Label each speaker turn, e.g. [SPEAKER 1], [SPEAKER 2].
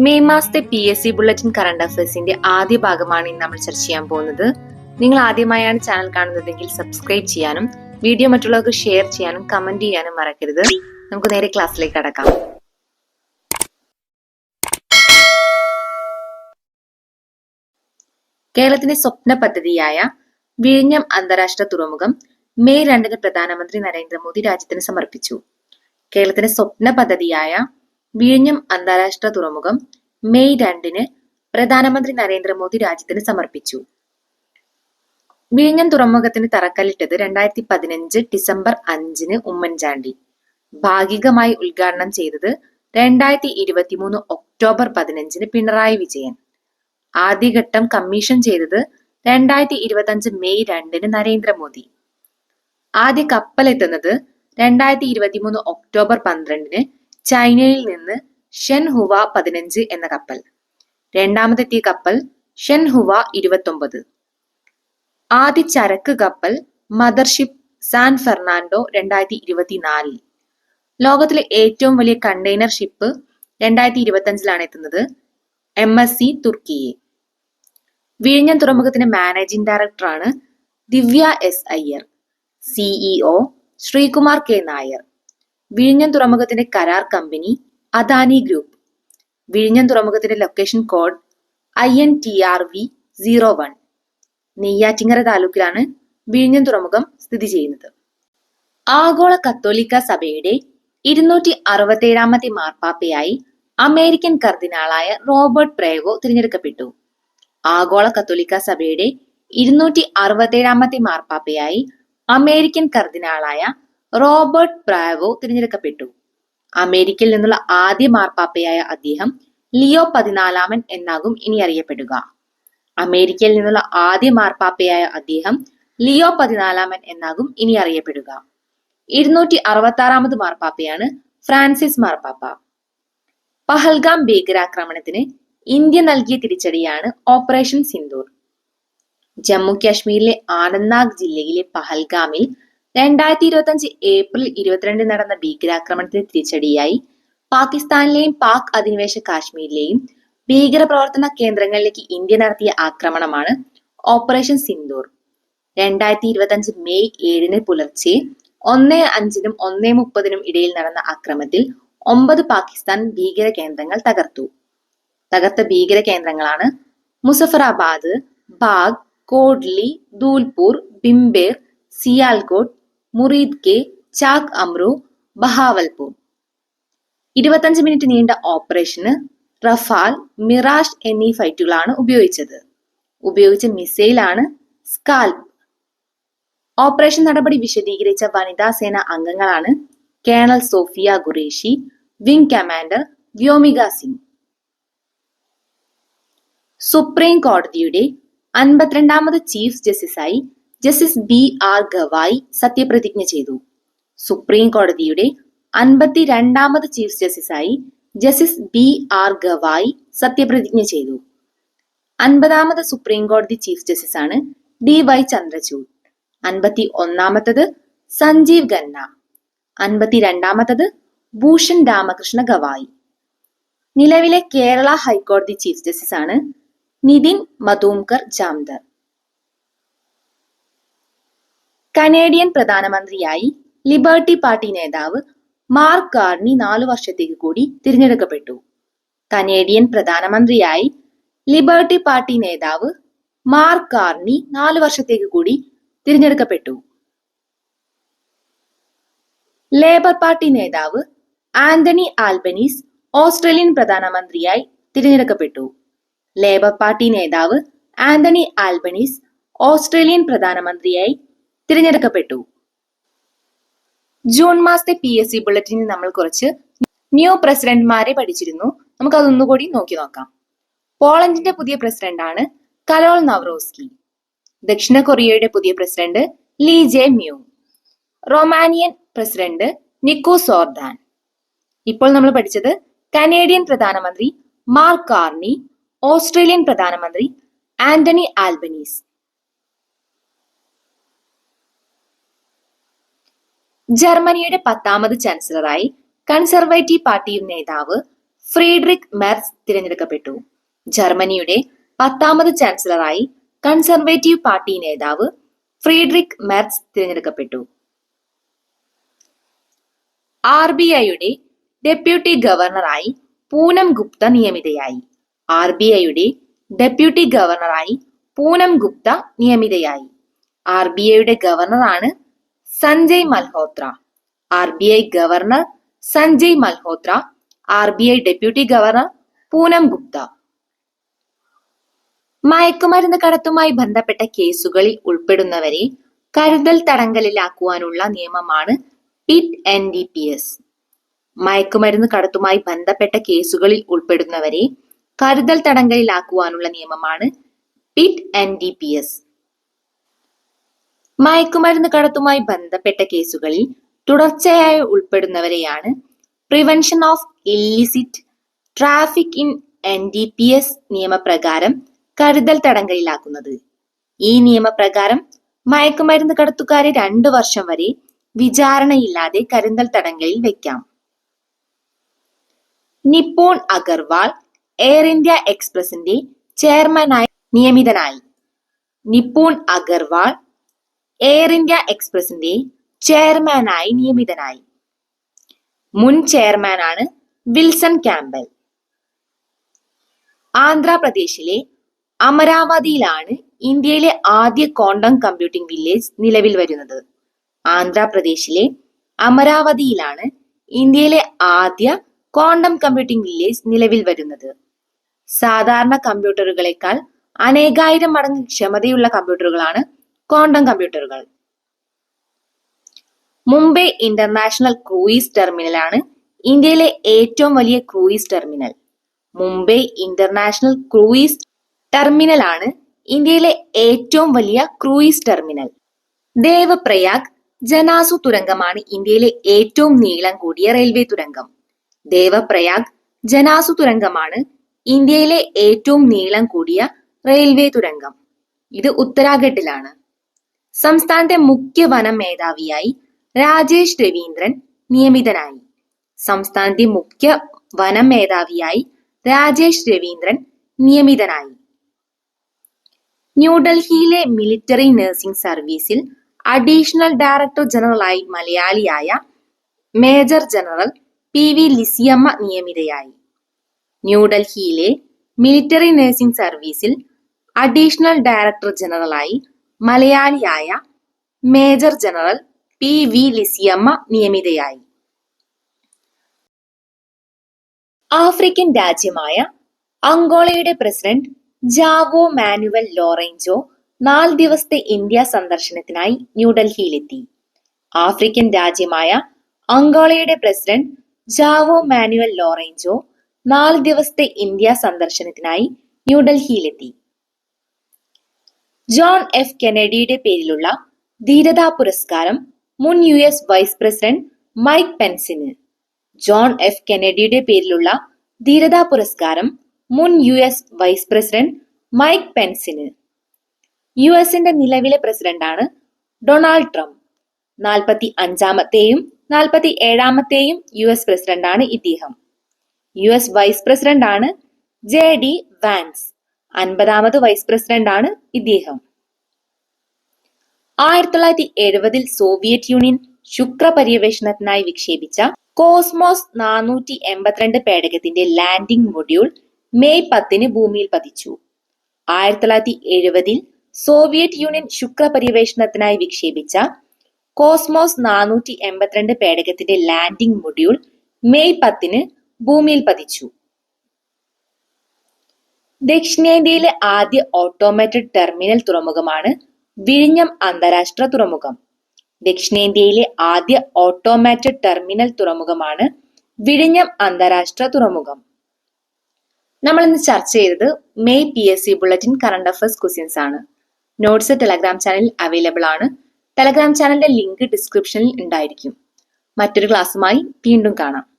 [SPEAKER 1] May മാസത്തെ P S C bulletin current അഫയേഴ്സിന്റെ ആദ്യ ഭാഗമാണ് ഇന്ന് നമ്മൾ ചർച്ച ചെയ്യാൻ പോകുന്നത്. നിങ്ങൾ ആദ്യമായാണ് ചാനൽ കാണുന്നതെങ്കിൽ സബ്സ്ക്രൈബ് ചെയ്യാനും വീഡിയോ മറ്റുള്ളവർക്ക് ഷെയർ ചെയ്യാനും കമന്റ് ചെയ്യാനും മറക്കരുത്. നമുക്ക് നേരെ ക്ലാസ്സിലേക്ക് കടക്കാം. കേരളത്തിന്റെ സ്വപ്ന പദ്ധതിയായ വിഴിഞ്ഞം അന്താരാഷ്ട്ര തുറമുഖം മെയ് രണ്ടിന് പ്രധാനമന്ത്രി നരേന്ദ്രമോദി രാജ്യത്തിന് സമർപ്പിച്ചു. കേരളത്തിന്റെ സ്വപ്ന പദ്ധതിയായ വിഴിഞ്ഞം അന്താരാഷ്ട്ര തുറമുഖം മെയ് രണ്ടിന് പ്രധാനമന്ത്രി നരേന്ദ്രമോദി രാജ്യത്തിന് സമർപ്പിച്ചു. വിഴിഞ്ഞം തുറമുഖത്തിന് തറക്കല്ലിട്ടത് രണ്ടായിരത്തി പതിനഞ്ച് ഡിസംബർ അഞ്ചിന് ഉമ്മൻചാണ്ടി. ഭാഗികമായി ഉദ്ഘാടനം ചെയ്തത് രണ്ടായിരത്തി ഇരുപത്തിമൂന്ന് ഒക്ടോബർ പതിനഞ്ചിന് പിണറായി വിജയൻ. ആദ്യഘട്ടം കമ്മീഷൻ ചെയ്തത് രണ്ടായിരത്തി ഇരുപത്തി മെയ് രണ്ടിന് നരേന്ദ്രമോദി. ആദ്യ കപ്പൽ എത്തുന്നത് രണ്ടായിരത്തി ഇരുപത്തിമൂന്ന് ഒക്ടോബർ പന്ത്രണ്ടിന് ചൈനയിൽ നിന്ന് ഷെൻ ഹുവ പതിനഞ്ച് എന്ന കപ്പൽ. രണ്ടാമതെത്തിയ കപ്പൽ ഷെൻ ഹുവ ഇരുപത്തൊമ്പത്. ആദ്യ ചരക്ക് കപ്പൽ മദർഷിപ്പ് സാൻ ഫെർണാണ്ടോ രണ്ടായിരത്തി ഇരുപത്തിനാലിൽ ലോകത്തിലെ ഏറ്റവും വലിയ കണ്ടെയ്നർ ഷിപ്പ് രണ്ടായിരത്തി ഇരുപത്തി അഞ്ചിലാണ് എത്തുന്നത് എം എസ് സി തുർക്കിയെ. വിഴിഞ്ഞം തുറമുഖത്തിന്റെ മാനേജിംഗ് ഡയറക്ടറാണ് Divya S Iyer. CEO Sreekumar K Nair. വിഴിഞ്ഞം തുറമുഖത്തിന്റെ കരാർ കമ്പനി അദാനി ഗ്രൂപ്പ്. വിഴിഞ്ഞം തുറമുഖത്തിന്റെ location code I N T R V zero one. Neyyattinkara താലൂക്കിലാണ് വിഴിഞ്ഞം തുറമുഖം സ്ഥിതി ചെയ്യുന്നത്. ആഗോള കത്തോലിക്ക സഭയുടെ ഇരുന്നൂറ്റി അറുപത്തേഴാമത്തെ മാർപ്പാപ്പയായി അമേരിക്കൻ കർദിനാളായ റോബർട്ട് പ്രേവോ തിരഞ്ഞെടുക്കപ്പെട്ടു. ആഗോള കത്തോലിക്ക സഭയുടെ ഇരുന്നൂറ്റി അറുപത്തേഴാമത്തെ മാർപ്പാപ്പയായി അമേരിക്കൻ കർദിനാളായ റോബർട്ട് പ്രാവോ തിരഞ്ഞെടുക്കപ്പെട്ടു. അമേരിക്കയിൽ നിന്നുള്ള ആദ്യ മാർപ്പാപ്പയായ അദ്ദേഹം ലിയോ പതിനാലാമൻ എന്നാകും ഇനി അറിയപ്പെടുക. അമേരിക്കയിൽ നിന്നുള്ള ആദ്യ മാർപ്പാപ്പയായ അദ്ദേഹം ലിയോ പതിനാലാമൻ എന്നാകും ഇനി അറിയപ്പെടുക. ഇരുന്നൂറ്റി അറുപത്തി ആറാമത് മാർപ്പാപ്പയാണ് ഫ്രാൻസിസ് മാർപ്പാപ്പ. പഹൽഗാം ഭീകരാക്രമണത്തിന് ഇന്ത്യ നൽകിയ തിരിച്ചടിയാണ് ഓപ്പറേഷൻ സിന്ദൂർ. ജമ്മു കാശ്മീരിലെ ആനന്ത്നാഗ് ജില്ലയിലെ പഹൽഗാമിൽ രണ്ടായിരത്തി ഇരുപത്തി അഞ്ച് ഏപ്രിൽ ഇരുപത്തിരണ്ടിൽ നടന്ന ഭീകരാക്രമണത്തിന് തിരിച്ചടിയായി. പാകിസ്ഥാനിലെയും പാക് അധിനിവേശ കാശ്മീരിലെയും ഭീകര പ്രവർത്തന കേന്ദ്രങ്ങളിലേക്ക് ഇന്ത്യ നടത്തിയ ആക്രമണമാണ് ഓപ്പറേഷൻ സിന്ദൂർ. രണ്ടായിരത്തി ഇരുപത്തി അഞ്ച് മെയ് ഏഴിന് പുലർച്ചെ ഒന്ന് അഞ്ചിനും ഒന്ന് മുപ്പതിനും ഇടയിൽ നടന്ന ആക്രമണത്തിൽ ഒമ്പത് പാകിസ്ഥാൻ ഭീകര കേന്ദ്രങ്ങൾ തകർത്തു. തകർത്ത ഭീകര കേന്ദ്രങ്ങളാണ് മുസഫറാബാദ് ബാഗ് കോഡ്ലി ദൂൽപൂർ ബിംബേർ സിയാൽകോട്ട് മുറീദ് കെ ചാക് അമ്രു ബഹാവൽപൂർ. ഇരുപത്തഞ്ച് മിനിറ്റ് നീണ്ട ഓപ്പറേഷന് റഫാൽ മിറാഷ് എന്നീ ഫൈറ്റുകളാണ് ഉപയോഗിച്ചത്. ഉപയോഗിച്ച മിസൈലാണ് സ്കാൽപ്. ഓപ്പറേഷൻ നടപടി വിശദീകരിച്ച വനിതാ സേന അംഗങ്ങളാണ് colonel Sofiya Qureshi wing commander Vyomika Singh. Supreme കോടതിയുടെ അൻപത്തിരണ്ടാമത് ചീഫ് ജസ്റ്റിസായി ജസ്റ്റിസ് ബി ആർ ഗവായി സത്യപ്രതിജ്ഞ ചെയ്തു. സുപ്രീം കോടതിയുടെ അൻപത്തിരണ്ടാമത് ചീഫ് ജസ്റ്റിസായി ജസ്റ്റിസ് ബി ആർ ഗവായി സത്യപ്രതിജ്ഞ ചെയ്തു. അൻപതാമത് സുപ്രീം കോടതി ചീഫ് ആണ് ഡി വൈ ചന്ദ്രചൂഡ്. അൻപത്തി ഒന്നാമത്തത് സഞ്ജീവ് ഖന്ന. അൻപത്തിരണ്ടാമത്തത് ഭൂഷൺ രാമകൃഷ്ണ ഗവായി. നിലവിലെ കേരള ഹൈക്കോടതി ചീഫ് ആണ് നിതിൻ മധൂംകർ ജാംദർ. കനേഡിയൻ പ്രധാനമന്ത്രിയായി ലിബർട്ടി പാർട്ടി നേതാവ് മാർക്ക് കാർണി നാലു വർഷത്തേക്ക് കൂടി തിരഞ്ഞെടുക്കപ്പെട്ടു. കനേഡിയൻ പ്രധാനമന്ത്രിയായി ലിബർട്ടി പാർട്ടി നേതാവ് മാർക്ക് കാർണി നാലു വർഷത്തേക്ക് കൂടി തിരഞ്ഞെടുക്കപ്പെട്ടു. ലേബർ പാർട്ടി നേതാവ് ആന്റണി ആൽബനീസ് ഓസ്ട്രേലിയൻ പ്രധാനമന്ത്രിയായി തിരഞ്ഞെടുക്കപ്പെട്ടു. ലേബർ പാർട്ടി നേതാവ് ആന്റണി ആൽബനീസ് ഓസ്ട്രേലിയൻ പ്രധാനമന്ത്രിയായി തിരഞ്ഞെടുക്കപ്പെട്ടു. ജൂൺ മാസത്തെ പി എസ് സി ബുള്ളറ്റിനിൽ നമ്മൾ കുറച്ച് ന്യൂ പ്രസിഡന്റ്മാരെ പഠിച്ചിരുന്നു. നമുക്ക് അതൊന്നുകൂടി നോക്കി നോക്കാം. പോളണ്ടിന്റെ പുതിയ പ്രസിഡന്റാണ് കലോൾ നവറോസ്കി. ദക്ഷിണ കൊറിയയുടെ പുതിയ president Lee Jae Myung. Romanian president Nico സോർദാൻ. ഇപ്പോൾ നമ്മൾ പഠിച്ചത് കനേഡിയൻ പ്രധാനമന്ത്രി മാർക്ക് കാർണി ഓസ്ട്രേലിയൻ പ്രധാനമന്ത്രി ആന്റണി ആൽബനീസ്. ജർമ്മനിയുടെ പത്താമത് ചാൻസലറായി കൺസർവേറ്റീവ് പാർട്ടി നേതാവ് ഫ്രീഡറിക് മെർസ് തിരഞ്ഞെടുക്കപ്പെട്ടു. ജർമ്മനിയുടെ പത്താമത് ചാൻസലറായി കൺസർവേറ്റീവ് പാർട്ടി നേതാവ് ഫ്രീഡറിക് മെർസ് തിരഞ്ഞെടുക്കപ്പെട്ടു. ആർ ബി ഐയുടെ ഡെപ്യൂട്ടി ഗവർണറായി പൂനം ഗുപ്ത നിയമിതയായി. ആർ ബി ഐയുടെ ഡെപ്യൂട്ടി ഗവർണറായി പൂനം ഗുപ്ത നിയമിതയായി. ആർ ബി ഐയുടെ ഗവർണറാണ് Sanjay Malhotra R B I governor Sanjay Malhotra R B I deputy governor Poonam Gupta. മയക്കുമരുന്ന് കടത്തുമായി ബന്ധപ്പെട്ട കേസുകളിൽ ഉൾപ്പെടുന്നവരെ കരുതൽ തടങ്കലിലാക്കുവാനുള്ള നിയമമാണ് PIT N D P S. മയക്കുമരുന്ന് കടത്തുമായി ബന്ധപ്പെട്ട കേസുകളിൽ ഉൾപ്പെടുന്നവരെ കരുതൽ തടങ്കലിലാക്കുവാനുള്ള നിയമമാണ് PIT N D P S. മയക്കുമരുന്ന് കടത്തുമായി ബന്ധപ്പെട്ട കേസുകളിൽ തുടർച്ചയായി ഉൾപ്പെടുന്നവരെയാണ് prevention of illicit traffic in N D P S നിയമപ്രകാരം കരുതൽ തടങ്കലിലാക്കുന്നത്. ഈ നിയമപ്രകാരം മയക്കുമരുന്ന് കടത്തുകാരെ രണ്ടു വർഷം വരെ വിചാരണയില്ലാതെ കരുതൽ തടങ്കലിൽ വെക്കാം. നിപ്പോൺ അഗർവാൾ എയർ ഇന്ത്യ എക്സ്പ്രസിന്റെ ചെയർമാനായി നിയമിതനായി. നിപ്പോൺ അഗർവാൾ എയർ ഇന്ത്യ എക്സ്പ്രസിന്റെ ചെയർമാനായി നിയമിതനായി. മുൻ ചെയർമാനാണ് വിൽസൺ ക്യാമ്പൽ ആന്ധ്രാപ്രദേശിലെ അമരാവതിയിലാണ് ഇന്ത്യയിലെ ആദ്യ ക്വാണ്ടം കമ്പ്യൂട്ടിംഗ് വില്ലേജ് നിലവിൽ വരുന്നത്. ആന്ധ്രാപ്രദേശിലെ അമരാവതിയിലാണ് ഇന്ത്യയിലെ ആദ്യ ക്വാണ്ടം കമ്പ്യൂട്ടിംഗ് വില്ലേജ് നിലവിൽ വരുന്നത്. സാധാരണ കമ്പ്യൂട്ടറുകളെക്കാൾ അനേകായിരം മടങ്ങ് ക്ഷമതയുള്ള കമ്പ്യൂട്ടറുകളാണ് ക്വാണ്ടം കമ്പ്യൂട്ടറുകൾ. മുംബൈ ഇന്റർനാഷണൽ ക്രൂയിസ് ടെർമിനലാണ് ഇന്ത്യയിലെ ഏറ്റവും വലിയ cruise terminal. Mumbai international cruise ടെർമിനലാണ് ഇന്ത്യയിലെ ഏറ്റവും വലിയ ക്രൂയിസ് ടെർമിനൽ. ദേവപ്രയാഗ് ജനാസു തുരങ്കമാണ് ഇന്ത്യയിലെ ഏറ്റവും നീളം കൂടിയ റെയിൽവേ തുരങ്കം. ദേവപ്രയാഗ് ജനാസു തുരങ്കമാണ് ഇന്ത്യയിലെ ഏറ്റവും നീളം കൂടിയ റെയിൽവേ തുരങ്കം. ഇത് ഉത്തരാഖണ്ഡിലാണ്. സംസ്ഥാനത്തെ മുഖ്യ വനം മേധാവിയായി രാജേഷ് രവീന്ദ്രൻ നിയമിതനായി. സംസ്ഥാനത്തെ മുഖ്യ വനം മേധാവിയായി രാജേഷ് രവീന്ദ്രൻ നിയമിതനായി. ന്യൂഡൽഹിയിലെ മിലിറ്ററി നഴ്സിംഗ് സർവീസിൽ അഡീഷണൽ ഡയറക്ടർ ജനറലായി മലയാളിയായ major general P V Lisiamma നിയമിതയായി. ന്യൂഡൽഹിയിലെ മിലിറ്ററി നഴ്സിംഗ് സർവീസിൽ അഡീഷണൽ ഡയറക്ടർ ജനറലായി മലയാളിയായ major general P V Lisiamma നിയമിതയായി. African രാജ്യമായ അങ്കോളയുടെ പ്രസിഡന്റ് ജാവോ മാനുവൽ ലോറൻജോ നാല് ദിവസത്തെ ഇന്ത്യ സന്ദർശനത്തിനായി ന്യൂഡൽഹിയിലെത്തി. ആഫ്രിക്കൻ രാജ്യമായ അങ്കോളയുടെ പ്രസിഡന്റ് ജാവോ മാനുവൽ ലോറൻജോ നാല് ദിവസത്തെ ഇന്ത്യ സന്ദർശനത്തിനായി ന്യൂഡൽഹിയിലെത്തി. ജോൺ എഫ് കെനഡിയുടെ പേരിലുള്ള ധീരതാ പുരസ്കാരം മുൻ U S vice president Mike പെൻസിന്. John F. കെനഡിയുടെ പേരിലുള്ള ധീരതാ പുരസ്കാരം മുൻ U S vice president Mike പെൻസിന്. U എസിന്റെ നിലവിലെ പ്രസിഡന്റാണ് ഡൊണാൾഡ് ട്രംപ്. നാൽപ്പത്തി അഞ്ചാമത്തെയും നാൽപ്പത്തി ഏഴാമത്തെയും യു എസ് പ്രസിഡന്റാണ് ഇദ്ദേഹം. യു എസ് വൈസ് പ്രസിഡന്റാണ് ജെ ഡി വാൻസ്. അൻപതാമത് വൈസ് പ്രസിഡന്റാണ് ഇദ്ദേഹം. ആയിരത്തി തൊള്ളായിരത്തി എഴുപതിൽ സോവിയറ്റ് യൂണിയൻ ശുക്ര പര്യവേഷണത്തിനായി വിക്ഷേപിച്ച കോസ്മോസ് നാനൂറ്റി എൺപത്തിരണ്ട് പേടകത്തിന്റെ ലാൻഡിംഗ് മൊഡ്യൂൾ മെയ് പത്തിന് ഭൂമിയിൽ പതിച്ചു. ആയിരത്തി തൊള്ളായിരത്തി എഴുപതിൽ സോവിയറ്റ് യൂണിയൻ ശുക്ര പര്യവേഷണത്തിനായി വിക്ഷേപിച്ച കോസ്മോസ് നാനൂറ്റി എൺപത്തിരണ്ട് പേടകത്തിന്റെ ലാൻഡിംഗ് മൊഡ്യൂൾ മെയ് പത്തിന് ഭൂമിയിൽ പതിച്ചു. ദക്ഷിണേന്ത്യയിലെ ആദ്യ ഓട്ടോമേറ്റഡ് ടെർമിനൽ തുറമുഖമാണ് വിഴിഞ്ഞം അന്താരാഷ്ട്ര തുറമുഖം. ദക്ഷിണേന്ത്യയിലെ ആദ്യ ഓട്ടോമാറ്റഡ് ടെർമിനൽ തുറമുഖമാണ് വിഴിഞ്ഞം അന്താരാഷ്ട്ര തുറമുഖം. നമ്മൾ ഇന്ന് ചർച്ച ചെയ്തത് May P S C bulletin current affairs questions ആണ്. നോട്ട്സ് ടെലഗ്രാം ചാനലിൽ അവൈലബിൾ ആണ്. ടെലഗ്രാം ചാനലിന്റെ ലിങ്ക് ഡിസ്ക്രിപ്ഷനിൽ ഉണ്ടായിരിക്കും. മറ്റൊരു ക്ലാസ്സുമായി വീണ്ടും കാണാം.